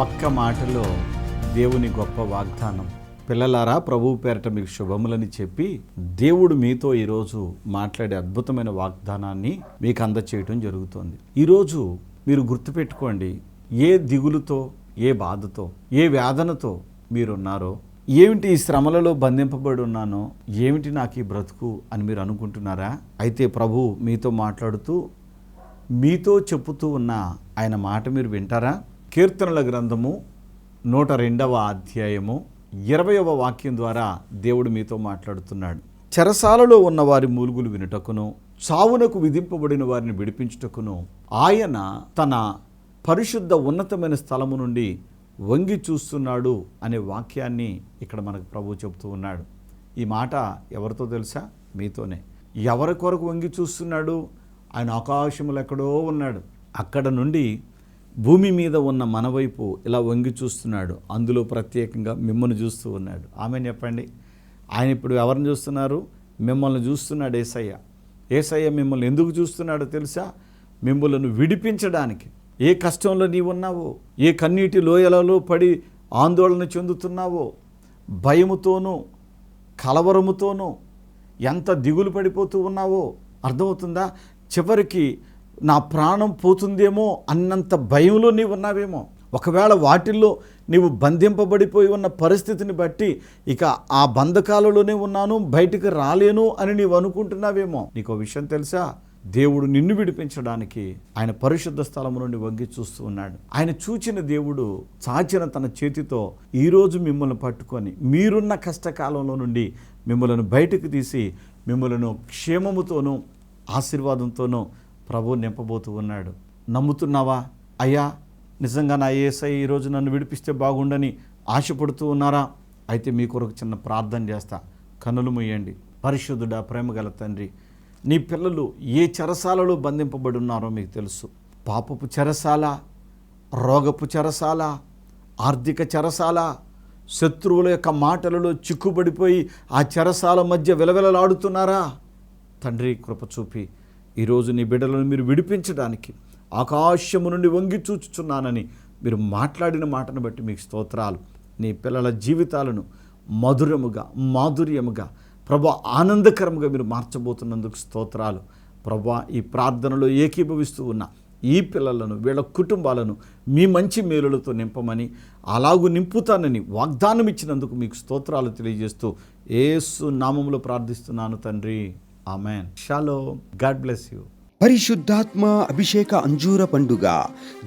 ఒక్క మాటలో దేవుని గొప్ప వాగ్దానం. పిల్లలారా ప్రభువు పేరట మీకు శుభములని చెప్పి దేవుడు మీతో ఈరోజు మాట్లాడే అద్భుతమైన వాగ్దానాన్ని మీకు అందచేయటం జరుగుతుంది. ఈరోజు మీరు గుర్తుపెట్టుకోండి ఏ దిగులుతో ఏ బాధతో ఏ వేదనతో మీరున్నారో ఏమిటి ఈ శ్రమలలో బంధింపబడి ఉన్నానో ఏమిటి నాకు ఈ బ్రతుకు అని మీరు అనుకుంటున్నారా? అయితే ప్రభు మీతో మాట్లాడుతూ మీతో చెప్పుతూ ఉన్న ఆయన మాట మీరు వింటారా? కీర్తనల గ్రంథము నూట రెండవ అధ్యాయము ఇరవయవ వాక్యం ద్వారా దేవుడు మీతో మాట్లాడుతున్నాడు. చెరసాలలో ఉన్న వారి మూలుగులు వినుటకును చావునకు విధింపబడిన వారిని విడిపించుటకును ఆయన తన పరిశుద్ధ ఉన్నతమైన స్థలము నుండి వంగి చూస్తున్నాడు అనే వాక్యాన్ని ఇక్కడ మనకు ప్రభు చెబుతూ ఉన్నాడు. ఈ మాట ఎవరితో తెలుసా? మీతోనే. ఎవరి కొరకు వంగి చూస్తున్నాడు? ఆయన ఆకాశములు ఎక్కడో ఉన్నాడు. అక్కడ నుండి భూమి మీద ఉన్న మనవైపు ఇలా వంగి చూస్తున్నాడు. అందులో ప్రత్యేకంగా మిమ్మల్ని చూస్తూ ఉన్నాడు. ఆమె చెప్పండి. ఆయన ఇప్పుడు ఎవరిని చూస్తున్నారు? మిమ్మల్ని చూస్తున్నాడు ఏసయ్య. ఏసయ్య మిమ్మల్ని ఎందుకు చూస్తున్నాడో తెలుసా? మిమ్మల్ని విడిపించడానికి. ఏ కష్టంలో నీవు ఉన్నావో? ఏ కన్నీటి లోయలలో పడి ఆందోళన చెందుతున్నావో? భయముతోనూ కలవరముతోనూ ఎంత దిగులు పడిపోతూ ఉన్నావో? అర్థమవుతుందా? చివరికి నా ప్రాణం పోతుందేమో అన్నంత భయంలో నీవు ఉన్నావేమో ఒకవేళ వాటిల్లో నీవు బంధింపబడిపోయి ఉన్న పరిస్థితిని బట్టి ఇక ఆ బంధకాలలోనే ఉన్నాను బయటికి రాలేను అని నీవు అనుకుంటున్నావేమో. నీకు విషయం తెలుసా? దేవుడు నిన్ను విడిపించడానికి ఆయన పరిశుద్ధ స్థలము నుండి వంగి చూస్తూ ఉన్నాడు. ఆయన చూచిన దేవుడు చాచిన తన చేతితో ఈరోజు మిమ్మల్ని పట్టుకొని మీరున్న కష్టకాలంలో నుండి మిమ్మల్ని బయటకు తీసి మిమ్మల్ని క్షేమముతోనూ ఆశీర్వాదంతోనూ ప్రభు నింపబోతూ ఉన్నాడు. నమ్ముతున్నావా? అయ్యా నిజంగా నా ఏసై ఈరోజు నన్ను విడిపిస్తే బాగుండని ఆశపడుతూ ఉన్నారా? అయితే మీ కొరకు చిన్న ప్రార్థన చేస్తా. కనులు ముయ్యండి పరిశుద్ధుడా ప్రేమగల తండ్రి నీ పిల్లలు ఏ చెరసాలలో బంధింపబడి ఉన్నారో మీకు తెలుసు. పాపపు చెరసాల రోగపు చెరసాల ఆర్థిక చెరసాల శత్రువుల యొక్క మాటలలో చిక్కుబడిపోయి ఆ చెరసాల మధ్య విలవిలలాడుతున్నారా? తండ్రి కృప చూపి ఈరోజు నీ బిడ్డలను మీరు విడిపించడానికి ఆకాశము నుండి వంగి చూచుచున్నానని మీరు మాట్లాడిన మాటను బట్టి మీకు స్తోత్రాలు. నీ పిల్లల జీవితాలను మధురముగా మాధుర్యముగా ప్రభా ఆనందకరముగా మీరు మార్చబోతున్నందుకు స్తోత్రాలు. ప్రభా ఈ ప్రార్థనలో ఏకీభవిస్తూ ఉన్న ఈ పిల్లలను వీళ్ళ కుటుంబాలను మీ మంచి మేలులతో నింపమని అలాగూ నింపుతానని వాగ్దానం ఇచ్చినందుకు మీకు స్తోత్రాలు తెలియజేస్తూ ఏసు నామంలో ప్రార్థిస్తున్నాను తండ్రి. ఆమెన్ షాలో గాడ్ బ్లెస్ యూ పరిశుద్ధాత్మ అభిషేక అంజూర పండుగ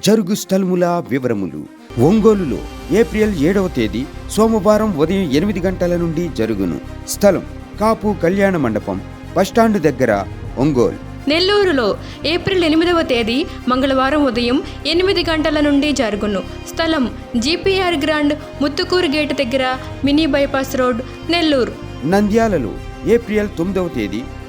జరుగు స్థలముల వివరములు. ఒంగోలులో ఏప్రిల్ ఏడవ తేదీ సోమవారం ఉదయం ఎనిమిది గంటల నుండి జరుగును. స్థలం కాపు కళ్యాణ మండపం బస్టాండ్ దగ్గర ఒంగోలు. నెల్లూరులో ఏప్రిల్ ఎనిమిదవ తేదీ మంగళవారం ఉదయం ఎనిమిది గంటల నుండి జరుగును. స్థలం జీపీఆర్ గ్రాండ్ ముత్తుకూరు గేట్ దగ్గర మినీ బైపాస్ రోడ్ నెల్లూరు. నంద్యాలలో ఏప్రిల్ తొమ్మిదవ తేదీ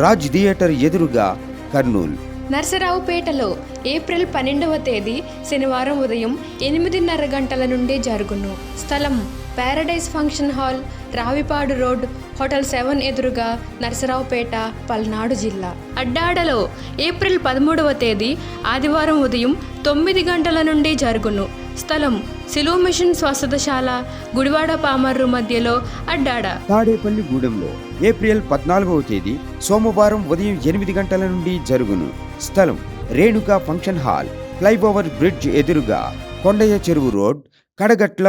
Raj theatre ఎదురుగా కర్నూలు. నర్సరావుపేటలో ఏప్రిల్ పన్నెండవ తేదీ శనివారం ఉదయం ఎనిమిదిన్నర గంటల నుండి జరుగును. స్థలం paradise function hall Ravipadu road hotel seven ఎదురుగా నరసరావుపేట పల్నాడు జిల్లా. అడ్డాడలో ఏప్రిల్ పదమూడవ తేదీ ఆదివారం ఉదయం తొమ్మిది గంటల నుండి జరుగును. స్థలం సిలో మిషన్ స్వస్థతశాల గుడివాడ పామర్రు మధ్యలో అడ్డాడ. తాడేపల్లి గూడెంలో ఏప్రిల్ పద్నాలుగవ తేదీ సోమవారం ఉదయం ఎనిమిది గంటల నుండి జరుగును. స్థలం Renuka function hall flyover bridge ఎదురుగా కొండయ్య చెరువు రోడ్ కడగట్ల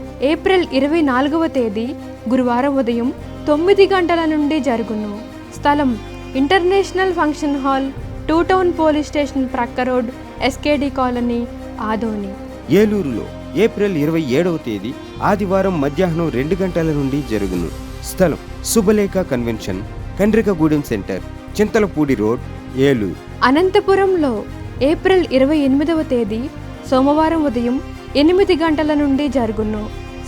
ఏప్రిల్ ఇరవై నాలుగవ తేదీ గురువారం ఉదయం తొమ్మిది గంటల నుండి జరుగును. స్థలం international function hall two town police station ప్రక్క రోడ్ ఎస్కేడి కాలనీ ఆదోని. ఏలూరులో ఏప్రిల్ ఇరవై ఏడవ తేదీ ఆదివారం మధ్యాహ్నం రెండు గంటల నుండి జరుగును. స్థలం Shubhalekha convention Kandrikagudem centre Chintalapudi road Eluru. అనంతపురంలో ఏప్రిల్ ఇరవై ఎనిమిదవ తేదీ సోమవారం ఉదయం ఎనిమిది గంటల నుండి జరుగును.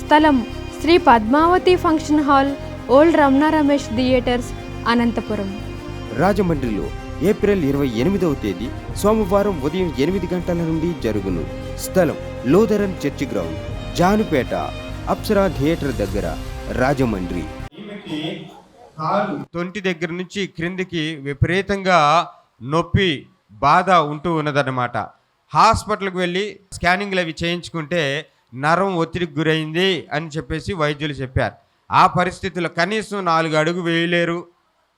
స్థలం Sri Padmavathi function hall old Ramana Ramesh theatres Anantapur. రాజమండ్రిలో ఏప్రిల్ ఇరవై ఎనిమిదవ తేదీ సోమవారం ఉదయం ఎనిమిది గంటల నుండి జరుగును. స్థలం Lutheran church ground Janupeta Apsara theatre దగ్గర రాజమండ్రి. ఈమెకి కాలు తొంటి దగ్గర నుంచి క్రిందికి విపరీతంగా నొప్పి బాధ ఉంటూ ఉన్నదన్నమాట. హాస్పిటల్కి వెళ్ళి స్కానింగ్లు అవి చేయించుకుంటే నరం ఒత్తిడికి గురైంది అని చెప్పేసి వైద్యులు చెప్పారు. ఆ పరిస్థితుల్లో కనీసం నాలుగు అడుగు వేయలేరు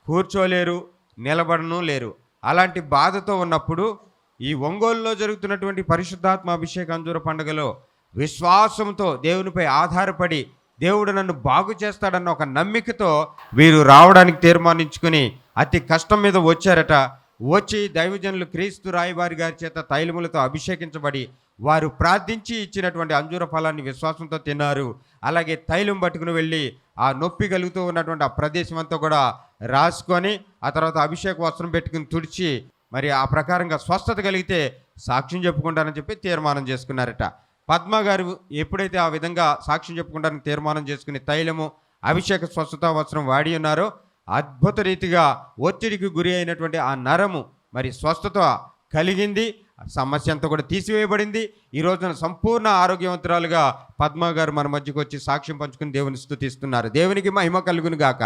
కూర్చోలేరు నిలబడను లేరు. అలాంటి బాధతో ఉన్నప్పుడు ఈ ఒంగోలులో జరుగుతున్నటువంటి పరిశుద్ధాత్మ అభిషేక అంజూర పండుగలో విశ్వాసంతో దేవునిపై ఆధారపడి దేవుడు నన్ను బాగు చేస్తాడన్న ఒక నమ్మికతో వీరు రావడానికి తీర్మానించుకుని అతి కష్టం మీద వచ్చారట. వచ్చి దైవజనులు క్రీస్తు రాయబారి గారి చేత తైలములతో అభిషేకించబడి వారు ప్రార్థించి ఇచ్చినటువంటి అంజూర ఫలాన్ని విశ్వాసంతో తిన్నారు. అలాగే తైలం పట్టుకుని వెళ్ళి ఆ నొప్పి కలుగుతూ ఉన్నటువంటి ఆ ప్రదేశం అంతా కూడా రాసుకొని ఆ తర్వాత అభిషేక వస్త్రం పెట్టుకుని తుడిచి మరి ఆ ప్రకారంగా స్వస్థత కలిగితే సాక్ష్యం చెప్పుకుంటారని చెప్పి తీర్మానం చేసుకున్నారట. పద్మ గారు ఎప్పుడైతే ఆ విధంగా సాక్ష్యం చెప్పుకుంటారని తీర్మానం చేసుకుని తైలము అభిషేక స్వస్థత వస్త్రం వాడి ఉన్నారో అద్భుత రీతిగా ఒత్తిడికి గురి అయినటువంటి ఆ నరము మరి స్వస్థత కలిగింది. సమస్య అంతా కూడా తీసివేయబడింది. ఈ రోజున సంపూర్ణ ఆరోగ్యవంతురాలుగా పద్మ గారు మన మధ్యకు వచ్చి సాక్ష్యం పంచుకుని దేవుని స్థుతిస్తున్నారు. దేవునికి మహిమ కలుగును గాక.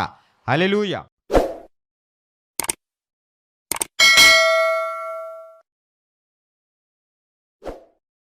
హల్లెలూయా.